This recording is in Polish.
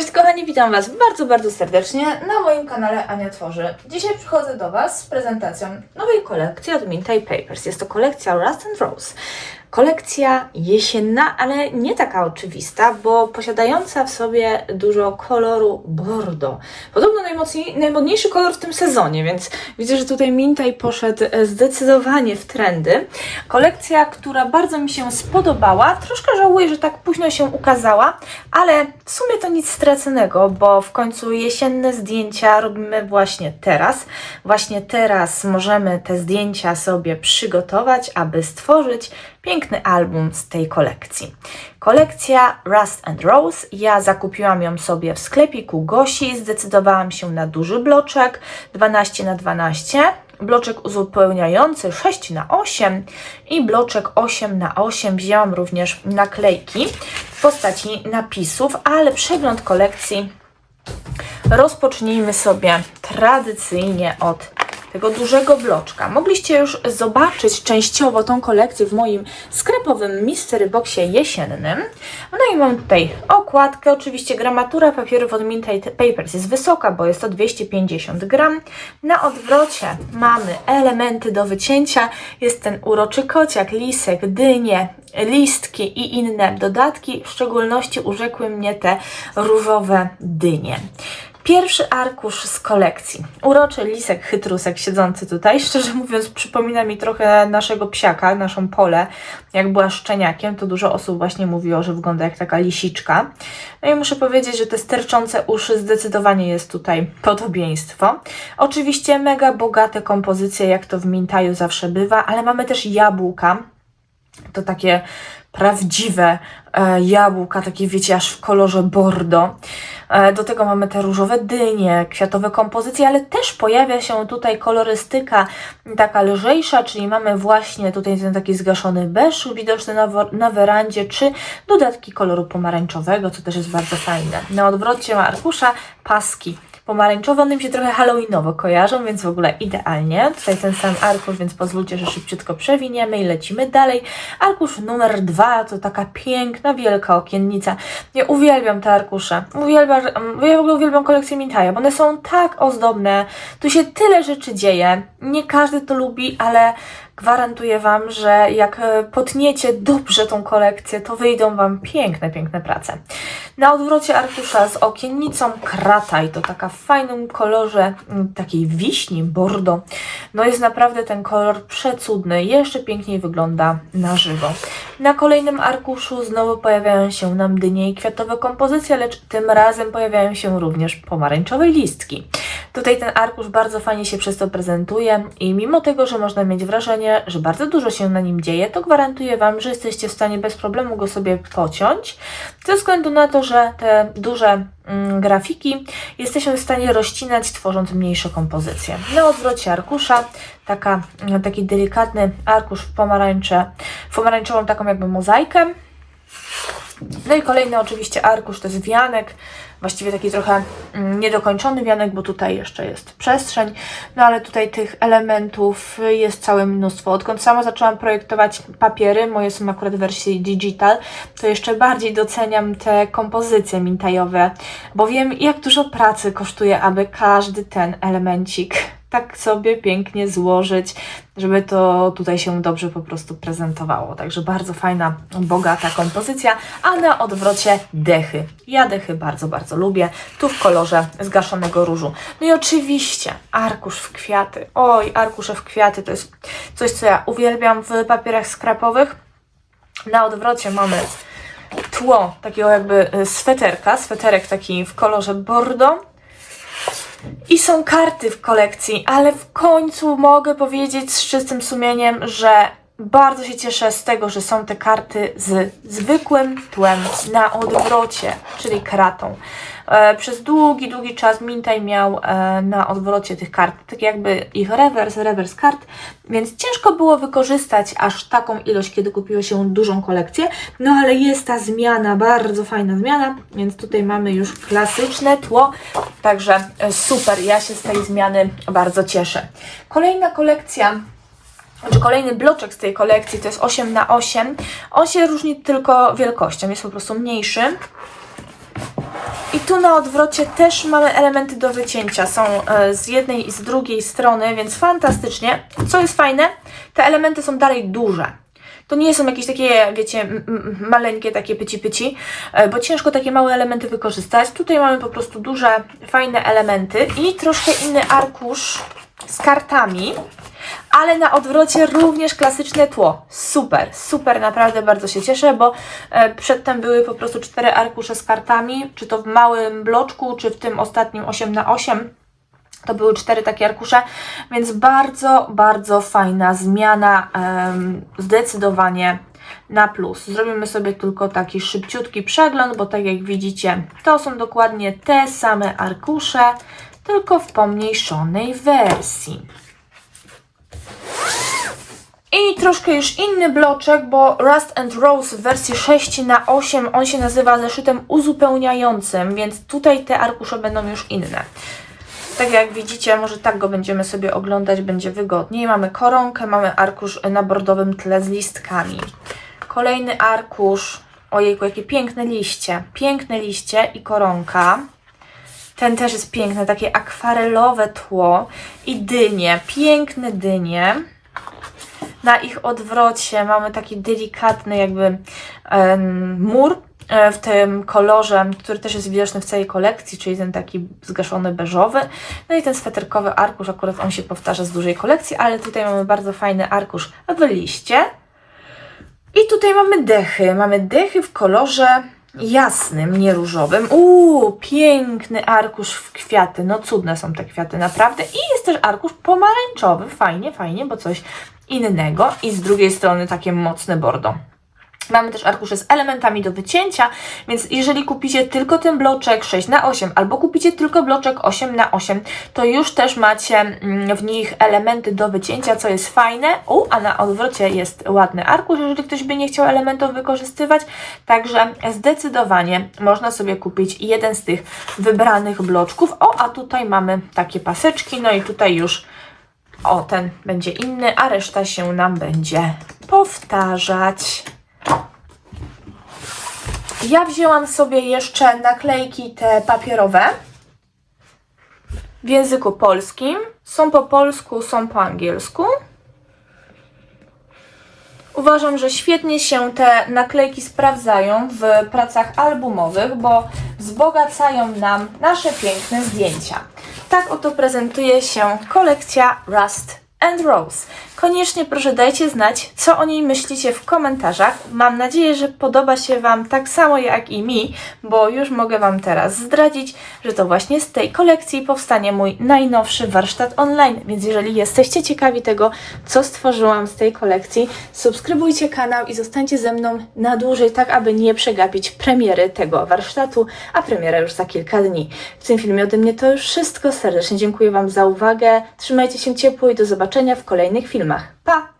Cześć kochani, witam Was bardzo, bardzo serdecznie na moim kanale Ania Tworzy. Dzisiaj przychodzę do Was z prezentacją nowej kolekcji od Minty Papers. Jest to kolekcja Rust and Rose. Kolekcja jesienna, ale nie taka oczywista, bo posiadająca w sobie dużo koloru bordo. Podobno najmodniejszy kolor w tym sezonie, więc widzę, że tutaj Mintaj poszedł zdecydowanie w trendy. Kolekcja, która bardzo mi się spodobała. Troszkę żałuję, że tak późno się ukazała, ale w sumie to nic straconego, bo w końcu jesienne zdjęcia robimy właśnie teraz. Właśnie teraz możemy te zdjęcia sobie przygotować, aby stworzyć piękny album z tej kolekcji. Kolekcja Rust and Rose. Ja zakupiłam ją sobie w sklepiku Gosi. Zdecydowałam się na duży bloczek 12 na 12 bloczek uzupełniający 6 na 8 i bloczek 8 na 8 wzięłam również naklejki w postaci napisów, ale przegląd kolekcji rozpocznijmy sobie tradycyjnie od tego dużego bloczka. Mogliście już zobaczyć częściowo tą kolekcję w moim sklepowym Mystery Boxie jesiennym. No i mam tutaj okładkę. Oczywiście gramatura papierów od Minty Papers jest wysoka, bo jest to 250 gram. Na odwrocie mamy elementy do wycięcia. Jest ten uroczy kociak, lisek, dynie, listki i inne dodatki. W szczególności urzekły mnie te różowe dynie. Pierwszy arkusz z kolekcji. Uroczy lisek chytrusek siedzący tutaj. Szczerze mówiąc, przypomina mi trochę naszego psiaka, naszą pole. Jak była szczeniakiem, to dużo osób właśnie mówiło, że wygląda jak taka lisiczka. No i muszę powiedzieć, że te sterczące uszy zdecydowanie jest tutaj podobieństwo. Oczywiście mega bogate kompozycje, jak to w Mintaju zawsze bywa, ale mamy też jabłka. To takie prawdziwe e, jabłka, takie wiecie, aż w kolorze bordo. E, do tego mamy te różowe dynie, kwiatowe kompozycje, ale też pojawia się tutaj kolorystyka taka lżejsza, czyli mamy właśnie tutaj ten taki zgaszony beż widoczny na, na werandzie, czy dodatki koloru pomarańczowego, co też jest bardzo fajne. Na odwrocie ma arkusza paski pomarańczowe, one mi się trochę halloweenowo kojarzą, więc w ogóle idealnie. Tutaj ten sam arkusz, więc pozwólcie, że szybciutko przewiniemy i lecimy dalej. Arkusz numer dwa to taka piękna, wielka okiennica. Ja uwielbiam te arkusze. Uwielbiam, ja w ogóle uwielbiam kolekcję Mintaja, bo one są tak ozdobne. Tu się tyle rzeczy dzieje. Nie każdy to lubi, ale Gwarantuję Wam, że jak e, potniecie dobrze tą kolekcję, to wyjdą Wam piękne, piękne prace. Na odwrocie arkusza z okiennicą krata i to taka w fajnym kolorze takiej wiśni, bordo. No jest naprawdę ten kolor przecudny, jeszcze piękniej wygląda na żywo. Na kolejnym arkuszu znowu pojawiają się nam dynie i kwiatowe kompozycje, lecz tym razem pojawiają się również pomarańczowe listki. Tutaj ten arkusz bardzo fajnie się przez to prezentuje i mimo tego, że można mieć wrażenie, że bardzo dużo się na nim dzieje, to gwarantuję Wam, że jesteście w stanie bez problemu go sobie pociąć, ze względu na to, że te duże mm, grafiki jesteśmy w stanie rozcinać, tworząc mniejsze kompozycje. Na odwrocie arkusza taka, taki delikatny arkusz w pomarańcze, w pomarańczową taką jakby mozaikę. No i kolejny oczywiście arkusz to jest wianek, właściwie taki trochę mm, niedokończony wianek, bo tutaj jeszcze jest przestrzeń, no ale tutaj tych elementów jest całe mnóstwo. Odkąd sama zaczęłam projektować papiery, moje są akurat w wersji digital, to jeszcze bardziej doceniam te kompozycje mintajowe, bo wiem jak dużo pracy kosztuje, aby każdy ten elemencik tak sobie pięknie złożyć, żeby to tutaj się dobrze po prostu prezentowało. Także bardzo fajna, bogata kompozycja, a na odwrocie dechy. Ja dechy bardzo, bardzo lubię. Tu w kolorze zgaszonego różu. No i oczywiście arkusz w kwiaty. Oj, arkusze w kwiaty to jest coś, co ja uwielbiam w papierach skrapowych. Na odwrocie mamy tło takiego jakby sweterka, sweterek taki w kolorze bordo i są karty w kolekcji, ale w końcu mogę powiedzieć z czystym sumieniem, że bardzo się cieszę z tego, że są te karty z zwykłym tłem na odwrocie, czyli kratą. E, przez długi, długi czas Mintaj miał e, na odwrocie tych kart, tak jakby ich rewers, rewers kart, więc ciężko było wykorzystać aż taką ilość, kiedy kupiło się dużą kolekcję, no ale jest ta zmiana, bardzo fajna zmiana, więc tutaj mamy już klasyczne tło, także e, super, ja się z tej zmiany bardzo cieszę. Kolejna kolekcja czy kolejny bloczek z tej kolekcji to jest 8 na 8 On się różni tylko wielkością, jest po prostu mniejszy. I tu na odwrocie też mamy elementy do wycięcia. Są e, z jednej i z drugiej strony, więc fantastycznie. Co jest fajne, te elementy są dalej duże. To nie są jakieś takie, wiecie, maleńkie, takie pyci pyci, e, bo ciężko takie małe elementy wykorzystać. Tutaj mamy po prostu duże, fajne elementy i troszkę inny arkusz z kartami, ale na odwrocie również klasyczne tło. Super, super, naprawdę bardzo się cieszę, bo e, przedtem były po prostu cztery arkusze z kartami, czy to w małym bloczku, czy w tym ostatnim 8 na 8 to były cztery takie arkusze, więc bardzo, bardzo fajna zmiana, zdecydowanie na plus. Zrobimy sobie tylko taki szybciutki przegląd, bo tak jak widzicie, to są dokładnie te same arkusze, tylko w pomniejszonej wersji. I troszkę już inny bloczek, bo Rust and Rose w wersji 6 na 8 on się nazywa zeszytem uzupełniającym, więc tutaj te arkusze będą już inne. Tak jak widzicie, może tak go będziemy sobie oglądać, będzie wygodniej. Mamy koronkę, mamy arkusz na bordowym tle z listkami. Kolejny arkusz, ojejku, jakie piękne liście. Piękne liście i koronka. Ten też jest piękny, takie akwarelowe tło i dynie, piękne dynie. Na ich odwrocie mamy taki delikatny jakby mur e, w tym kolorze, który też jest widoczny w całej kolekcji, czyli ten taki zgaszony beżowy. No i ten sweterkowy arkusz, akurat on się powtarza z dużej kolekcji, ale tutaj mamy bardzo fajny arkusz w liście. I tutaj mamy dechy. Mamy dechy w kolorze jasnym, nie różowym. Uuu, piękny arkusz w kwiaty. No cudne są te kwiaty, naprawdę. I jest też arkusz pomarańczowy. Fajnie, fajnie, bo coś innego. I z drugiej strony takie mocne bordo. Mamy też arkusze z elementami do wycięcia, więc jeżeli kupicie tylko ten bloczek 6 na 8 albo kupicie tylko bloczek 8 na 8 to już też macie mm, w nich elementy do wycięcia, co jest fajne. U, a na odwrocie jest ładny arkusz, jeżeli ktoś by nie chciał elementów wykorzystywać. Także zdecydowanie można sobie kupić jeden z tych wybranych bloczków. O, a tutaj mamy takie paseczki, no i tutaj już o, ten będzie inny, a reszta się nam będzie powtarzać. Ja wzięłam sobie jeszcze naklejki te papierowe w języku polskim. Są po polsku, są po angielsku. Uważam, że świetnie się te naklejki sprawdzają w pracach albumowych, bo wzbogacają nam nasze piękne zdjęcia. Tak oto prezentuje się kolekcja Rust and Rose. Koniecznie proszę dajcie znać, co o niej myślicie w komentarzach. Mam nadzieję, że podoba się Wam tak samo jak i mi, bo już mogę Wam teraz zdradzić, że to właśnie z tej kolekcji powstanie mój najnowszy warsztat online. Więc jeżeli jesteście ciekawi tego, co stworzyłam z tej kolekcji, subskrybujcie kanał i zostańcie ze mną na dłużej, tak aby nie przegapić premiery tego warsztatu, a premiera już za kilka dni. W tym filmie ode mnie to już wszystko. Serdecznie dziękuję Wam za uwagę. Trzymajcie się ciepło i do zobaczenia w kolejnych filmach. Pa!